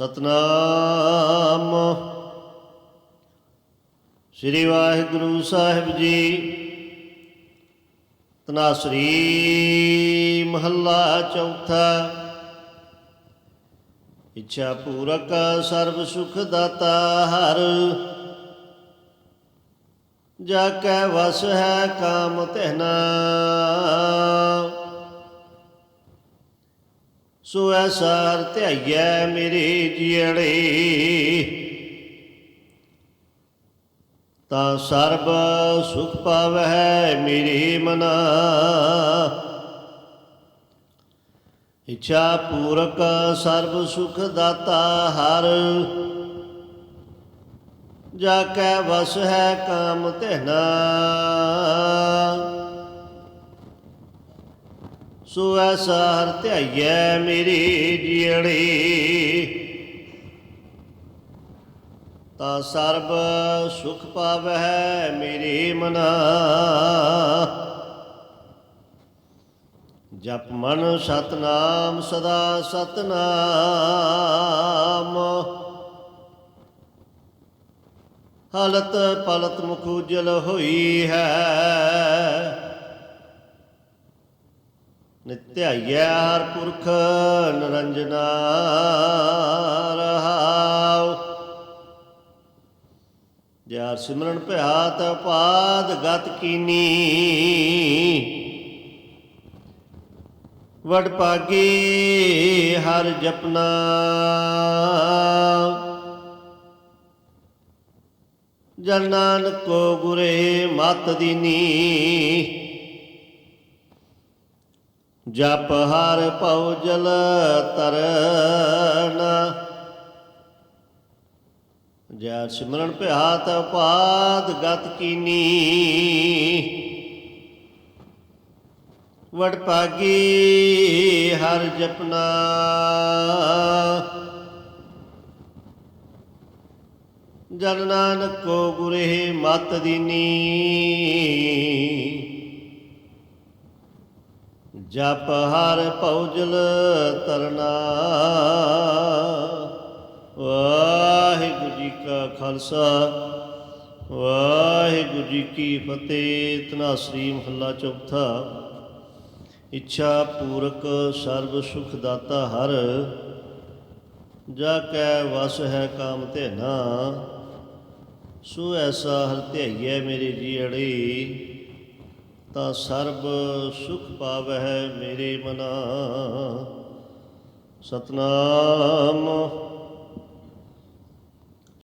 ਸਤਨਾਮ। ਸ੍ਰੀ ਵਾਹਿਗੁਰੂ ਸਾਹਿਬ ਜੀ, ਤਨਾਸਰੀ ਮਹੱਲਾ ਚੌਥਾ। ਇੱਛਾ ਪੂਰਕ ਸਰਬ ਸੁਖ ਦਾਤਾ ਹਰ। ਜਾ ਕੈ ਵਸ ਹੈ ਕਾਮ ਧਿਨਾ। ਸੋ ਐਸਾ ਹਰ ਧਿਆਈਐ ਮੇਰੇ ਜੀੜੇ ਤਾਂ ਸਰਬ ਸੁਖ ਪਾਵਹਿ ਮੇਰੇ ਮਨਾ। ਇੱਛਾ ਪੂਰਕ ਸਰਬ ਸੁਖ ਦਾਤਾ ਹਰ। ਜਾ ਕੈ ਵਸ ਹੈ ਕਾਮ ਧਿਨਾ। ਸੋ ਐਸਾ ਹਰ ਧਿਆਈਐ ਮੇਰੇ ਜੀੜੇ ਤਾਂ ਸਰਬ ਸੁਖ ਪਾਵਹਿ ਮੇਰੇ ਮਨਾ। ਜਪ ਮਨ ਸਤਨਾਮ ਸਦਾ ਸਤਨਾਮ। ਹਲਤ ਪਲਤ ਮੁਖ ਉਜਲ ਹੋਈ ਹੈ। ਨਿਤਿਆਈਐ ਹਰ ਪੁਰਖ ਨਿਰੰਜਨਾ ਰਹਾਉ ਜਿਆ ਸਿਮਰਨ ਭਇਆ ਤਾ ਪਾਦ ਗਤ ਕੀਨੀ। ਵਡ ਪਾਗੀ ਹਰ ਜਪਨਾ। ਜਨ ਨਾਨਕ ਕੋ ਗੁਰੇ ਮਤ ਦੀਨੀ। ਜਪ ਹਰ ਭਉ ਜਲ ਤਰਨ ਜੈ ਸਿਮਰਨ ਭਇਆ ਤਾ ਗਤ ਕੀਨੀ। ਵਡ ਪਾਗੀ ਹਰ ਜਪਨਾ। ਜਨ ਨਾਨਕ ਕੋ ਗੁਰੇ ਮਤ ਦੀਨੀ। ਜਪ ਹਰ ਭਉਜਲ ਤਰਨਾ। ਵਾਹਿਗੁਰੂ ਜੀ ਕਾ ਖਾਲਸਾ, ਵਾਹਿਗੁਰੂ ਜੀ ਕੀ ਫਤਿਹ। ਤਨਾਸਰੀ ਮਹੱਲਾ ਚੌਥਾ। ਇੱਛਾ ਪੂਰਕ ਸਰਬ ਸੁਖ ਦਾਤਾ ਹਰ ਜਾ ਕੈ ਵਸ ਹੈ ਕਾਮ ਧੇਨਾ। ਸੋ ਐਸਾ ਹਰ ਧਿਆਈਐ ਮੇਰੇ ਜੀੜੇ ਤਾਂ ਸਰਬ ਸੁਖ ਪਾਵਹਿ ਮੇਰੇ ਮਨਾ। ਸਤਨਾਮ